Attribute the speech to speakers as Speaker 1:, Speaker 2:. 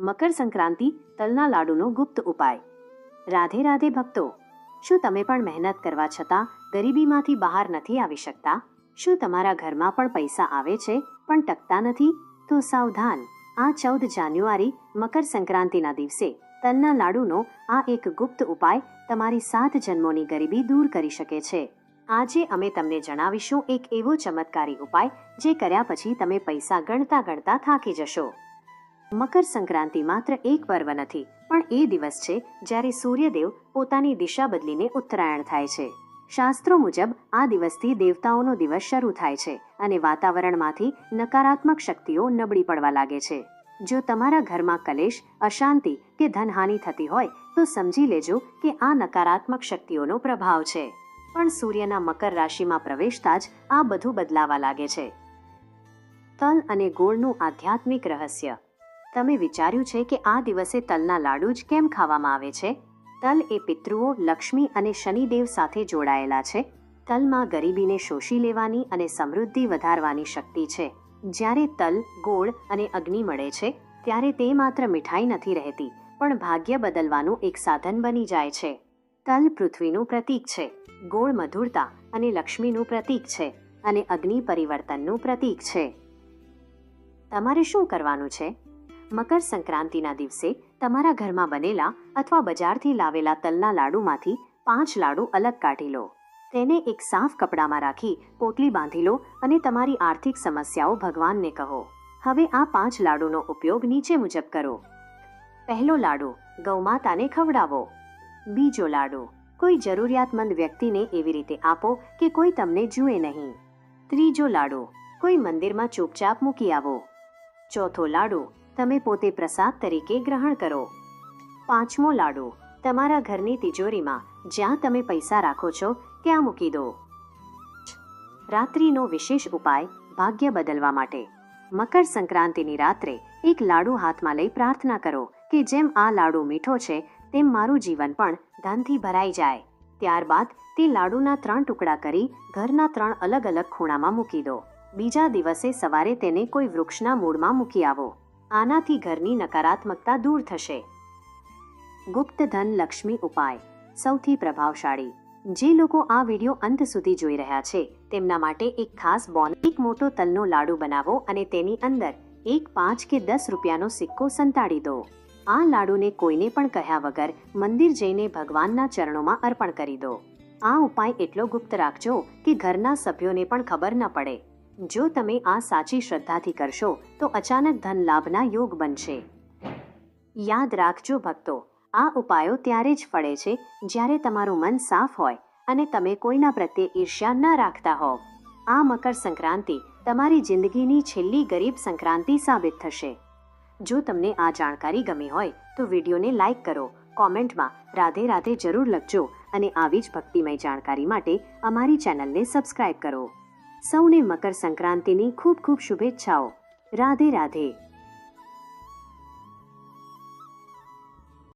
Speaker 1: મકર સંક્રાંતિ, તલના લાડુનો ગુપ્ત ઉપાય. રાધે રાધે ભક્તો, શું તમે પણ મહેનત કરવા છતાં ગરીબીમાંથી બહાર નથી આવી શકતા? શું તમારા ઘરમાં પણ પૈસા આવે છે, પણ ટકતા નથી? તો સાવધાન, આ ચૌદ જાન્યુઆરી, મકર સંક્રાંતિના દિવસે તલના લાડુનો આ એક ગુપ્ત ઉપાય તમારી સાત જન્મોની ગરીબી દૂર કરી શકે છે. આજે અમે તમને જણાવીશું એક એવો ચમત્કારી ઉપાય જે કર્યા પછી તમે પૈસા ગણતા ગણતા થાકી જશો. મકર સંક્રાંતિ માત્ર એક પર્વ નથી, પણ એ દિવસ છે જ્યારે સૂર્યદેવ પોતાની દિશા બદલીને ઉત્તરાયણ થાય છે. શાસ્ત્રો મુજબ, આ દિવસથી દેવતાઓનો દિવસ શરૂ થાય છે અને વાતાવરણમાંથી નકારાત્મક શક્તિઓ નબળી પડવા લાગે છે. જો તમારા ઘરમાં કલેશ, અશાંતિ કે ધનહાનિ થતી હોય, તો સમજી લેજો કે આ નકારાત્મક શક્તિઓનો પ્રભાવ છે. પણ સૂર્યના મકર રાશિમાં પ્રવેશતા જ આ બધું બદલાવા લાગે છે. તલ અને ગોળનું આધ્યાત્મિક રહસ્ય તમે વિચાર્યું છે કે આ દિવસે તલના લાડુ જ કેમ ખાવામાં આવે છે? તલ એ પિતૃઓ, લક્ષ્મી અને શનિદેવ સાથે જોડાયેલા છે. તલમાં ગરીબીને શોષી લેવાની અને સમૃદ્ધિ વધારવાની શક્તિ છે. જ્યારે તલ, ગોળ અને અગ્નિ મળે છે, ત્યારે તે માત્ર મીઠાઈ નથી રહેતી, પણ ભાગ્ય બદલવાનું એક સાધન બની જાય છે. તલ પૃથ્વીનું પ્રતીક છે, ગોળ મધુરતા અને લક્ષ્મીનું પ્રતીક છે, અને અગ્નિ પરિવર્તનનું પ્રતીક છે. તમારે શું કરવાનું છે? મકર સંક્રાંતિના દિવસે તમારા ઘરમાં બનેલા અથવા બજારથી લાવેલા તલના લાડુમાંથી પાંચ લાડુ અલગ કાઢી લો. તેને એક સાફ કપડામાં રાખી પોટલી બાંધી લો અને તમારી આર્થિક સમસ્યાઓ ભગવાનને કહો. હવે આ પાંચ લાડુનો ઉપયોગ નીચે મુજબ કરો. પહેલો લાડુ ગૌમાતાને ખવડાવો. બીજો લાડુ, કોઈ જરૂરિયાતમંદ વ્યક્તિને એવી રીતે આપો કે કોઈ તમને જુએ નહીં. ત્રીજો લાડુ, કોઈ મંદિરમાં ચૂપચાપ મૂકી આવો. ચોથો લાડુ તમે પોતે પ્રસાદ તરીકે ગ્રહણ કરો. પાંચમો લાડુ. તમારા ઘરની તિજોરીમાં જ્યાં તમે પૈસા રાખો છો, ત્યાં મૂકી દો. રાત્રિનો વિશેષ ઉપાય, ભાગ્ય બદલવા માટે. મકર સંક્રાંતિની રાત્રે એક લાડુ હાથમાં લઈ પ્રાર્થના કરો કે જેમ આ લાડુ મીઠો છે, તેમ મારું જીવન પણ ધનથી ભરાઈ જાય. ત્યારબાદ તે લાડુના ત્રણ ટુકડા કરી ઘરના ત્રણ અલગ અલગ ખૂણામાં મૂકી દો. બીજા દિવસે સવારે તેને કોઈ વૃક્ષના મૂળમાં મૂકી આવો. આનાથી ઘરની નકારાત્મકતા દૂર થશે. ગુપ્ત ધન લક્ષ્મી ઉપાય. સૌથી પ્રભાવશાળી. જે લોકો આ વીડિયો અંત સુધી જોઈ રહ્યા છે, તેમના માટે એક ખાસ બોન. એક મોટો તલનો લાડુ બનાવો અને તેની અંદર એક પાંચ કે દસ રૂપિયાનો સિક્કો સંતાડી દો. આ લાડુને કોઈને પણ કહ્યા વગર મંદિર જઈને ભગવાનના ચરણોમાં અર્પણ કરી દો. આ ઉપાય એટલો ગુપ્ત રાખજો કે ઘરના સભ્યોને પણ ખબર ન પડે. જો તમે આ સાચી શ્રદ્ધાથી કરશો, તો અચાનક ધન લાભના યોગ બનશે. યાદ રાખજો ભક્તો, આ ઉપાયો ત્યારે જ ફળે છે, જ્યારે તમારું મન સાફ હોય અને તમે કોઈના પ્રત્યે ઈર્ષ્યા ન રાખતા હોવ. આ મકર સંક્રાંતિ તમારી જિંદગીની છેલ્લી ગરીબ સંક્રાંતિ સાબિત થશે. જો તમને આ જાણકારી ગમી હોય, તો વિડીયોને લાઇક કરો, કોમેન્ટમાં રાધે રાધે જરૂર લખજો અને આવી જ ભક્તિમય જાણકારી માટે અમારી ચેનલને સબસ્ક્રાઇબ કરો. સૌને મકર સંક્રાંતિની ખૂબ ખૂબ શુભેચ્છાઓ. રાધે રાધે.